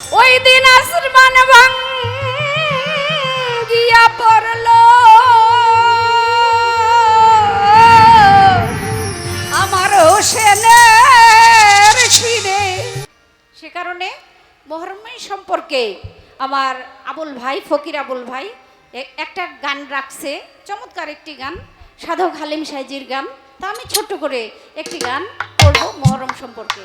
ওই দিন আসমান ভাঙ্গিয়া পড়ল। আমার হোসেনের সে কারণে মহরমী সম্পর্কে আমার আবুল ভাই, ফকির আবুল ভাই একটা গান রাখছে। চমৎকার একটি গান, সাধক হালিম সাইজির গান। তা আমি ছোট্ট করে একটি গান করব মহরম সম্পর্কে।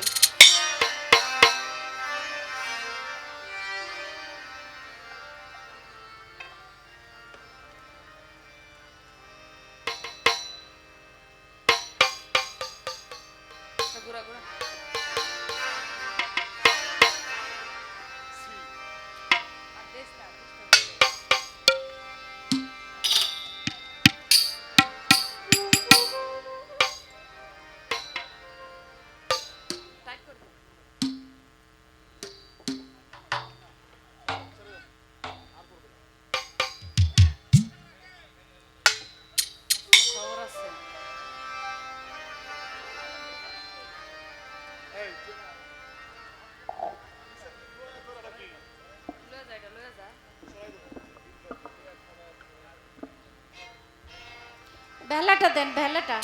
দেন ভেলাটা।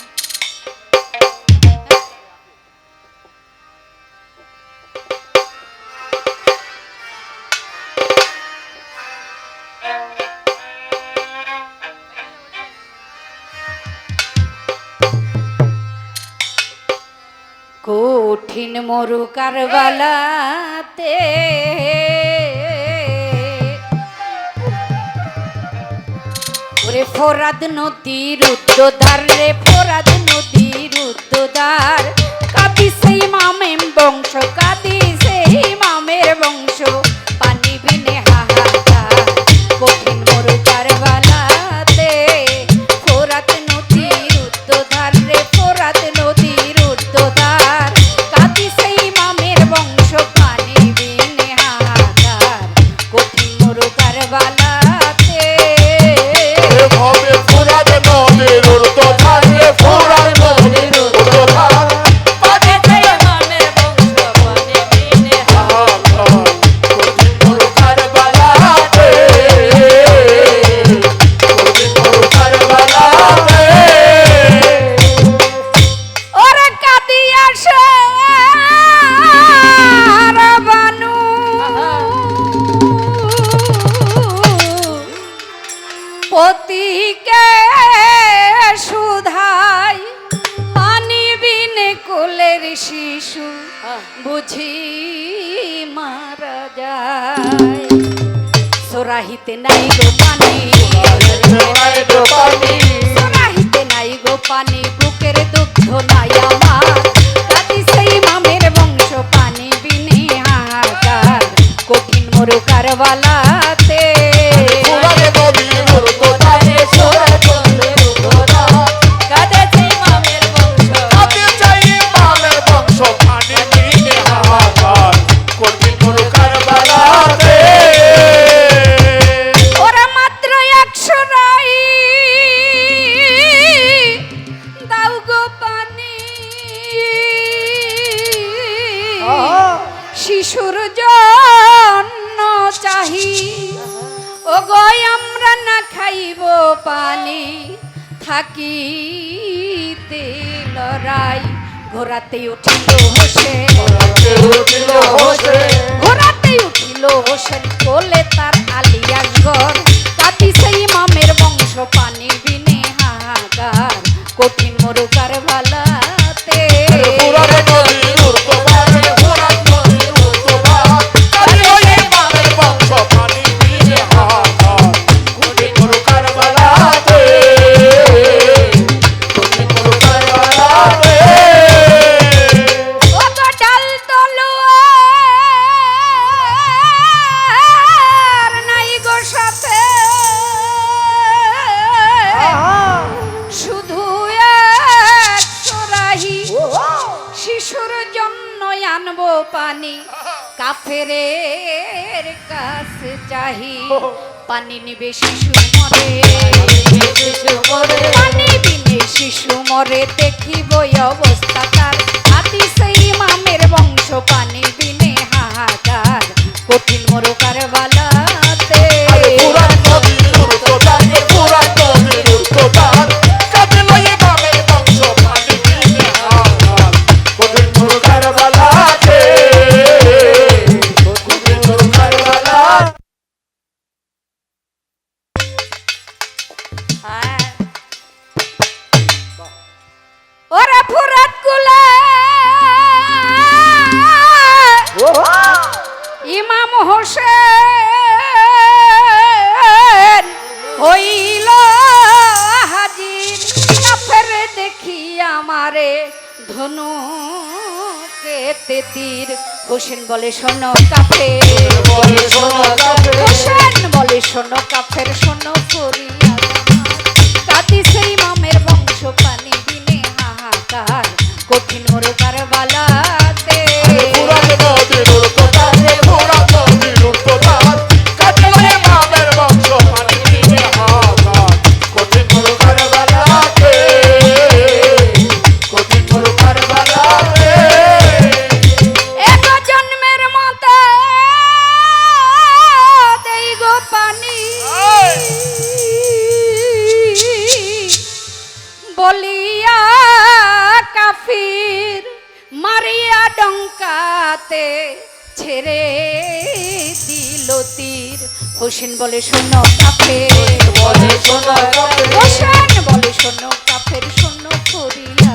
কঠিন মরু কারবালাতে ওরে ফোরাদ নদীর উদ্যোদার রে ফোরাদ নদীর উদ্যোদার কাপি সেই মামেম বংশ কাদি বুঝি মারা যায়। সোরাহিতে নাই গো পানি সোনাহিতে নাই গো পানি, বুকের দুগ্ধ নাই আমার। কাদি সেই মামের বংশ পানি কঠিন মরু কারবালাতে শিশুর জন্য চাহি। ও গয় আমরা না খাইব পানি থাকিতে লড়াই। ঘোরাতে উঠিল হোসে ঘোরাতে উঠিল হোসেন কোলে তার আলিয়া গর কাতি সেই চাহি পানি নিবে শিশু মরে শিশু মরে। পানি বিনে শিশু মরে দেখিব অবস্থা। কেতে তীর। হোসেন বলে, শোনো কাফের। বলে, শোনো কাফের। হোসেন বলে শোনো কাফের শোনো সেই মামের বংশ পানি দিনে হাহাকার। কঠিন মরুকার বালাতে তীর হোসেন বলে শোনো কাফের বলে শূন্য কাফের। হোসেন বলে শোনো কাফের শোনো করিয়া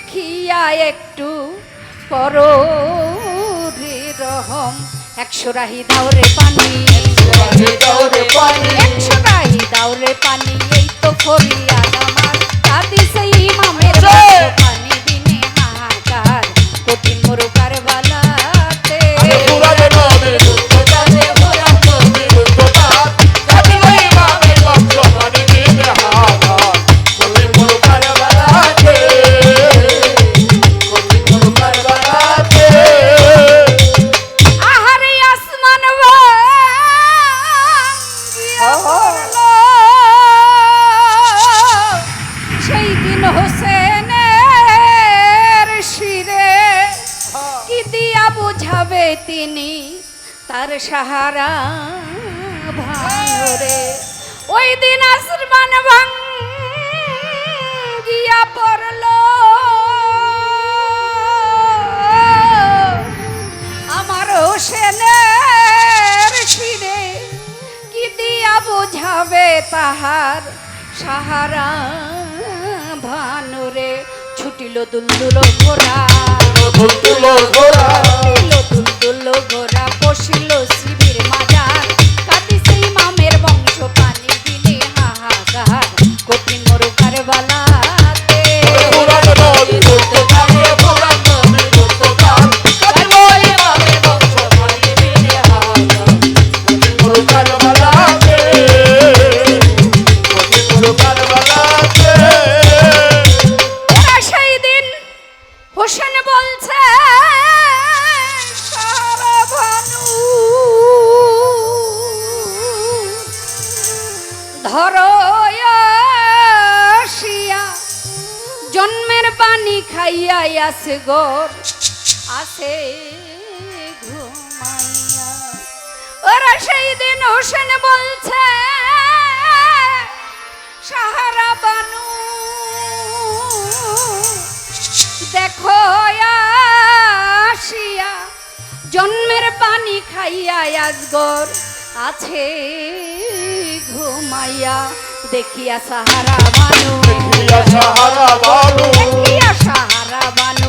দেখিয়া একটু করো রহম একশো রাহি দাওরে পানি। একশো রাহি দাওরে পানি এই তো ফরিয়া আমার দাদি সেই মামের পানি দিনে হাহাকার কঠিন সাহারা ভাঙরে। ওই দিন আসমান ভাঙ্গিয়া পড়ল। আমার হোসেনের শিরে কি দিয়া বোঝাবে তাহার সাহারা ভানুরে? ছুটিল দুলদুল ঘোরা দুলদুল ঘোরা দুলদুল ঘোড়া। বসিল শিবির মাজার। কাটি সেই মামের বংশ পানি দিলে হাহাকার। কঠিন মরুকার বালাতে ধরো আসিয়া, জন্মের পানি খাইয়া আসে গোর ঘুমাইয়া। ওরা সেই দিন হোসেন বলছে, সাহারা বানু, দেখো আসিয়া, জন্মের পানি খাইয়া আজগর আছে ঘুমাইয়া দেখিয়া সাহারা বানু। দেখিয়া সাহারা বানু, দেখিয়া সাহারা বানু।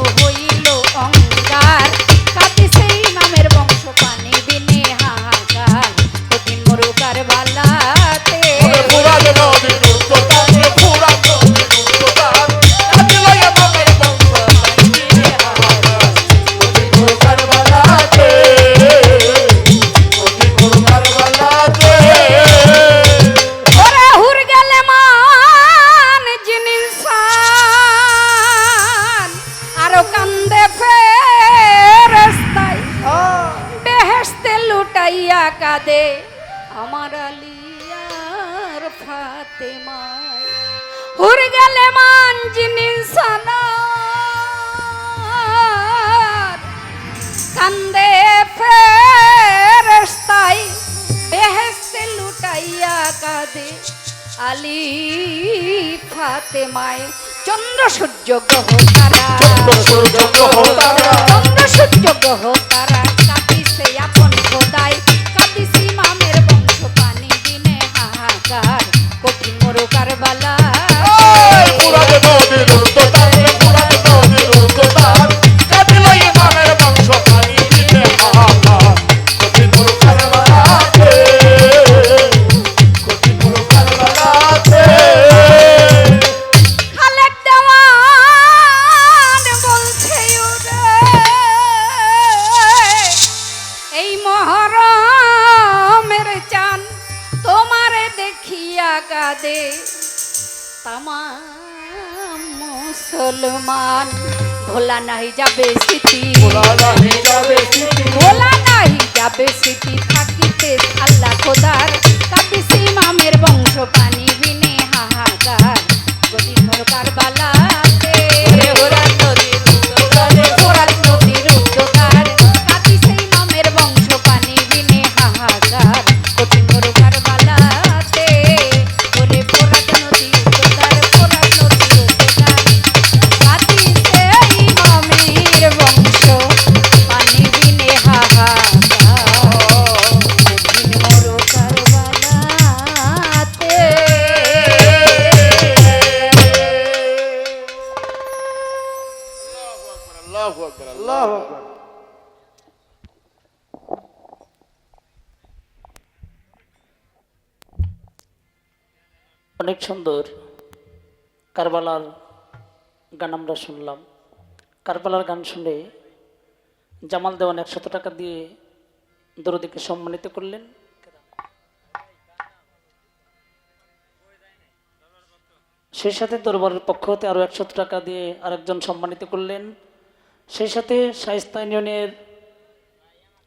আলিয়ার ফাতেমায়। হুর গেলে মান জিনিস কান্দে ফেরেশতাই বেহেশতে লুটাইয়া কাঁদে। আলী ফাতেমায় চন্দ্র সূর্য গ্রহ তারা। চন্দ্র সূর্য গ্রহ তারা। চন্দ্র সূর্য গ্রহ নাহি যাবে স্মৃতি। ভোলা নাহি যাবে স্মৃতি। থাকিতে আল্লাহ খোদার। কাঁদিসি মামের বংশ পানি অনেক সুন্দর কারবালার গান আমরা শুনলাম। কারবালার গান শুনে জামাল দেওয়ান একশত টাকা দিয়ে দরদিকে সম্মানিত করলেন। সেই সাথে দরবারের পক্ষ হতে আরও একশত টাকা দিয়ে আরেকজন সম্মানিত করলেন। সেই সাথে শাইস্তা ইউনিয়নের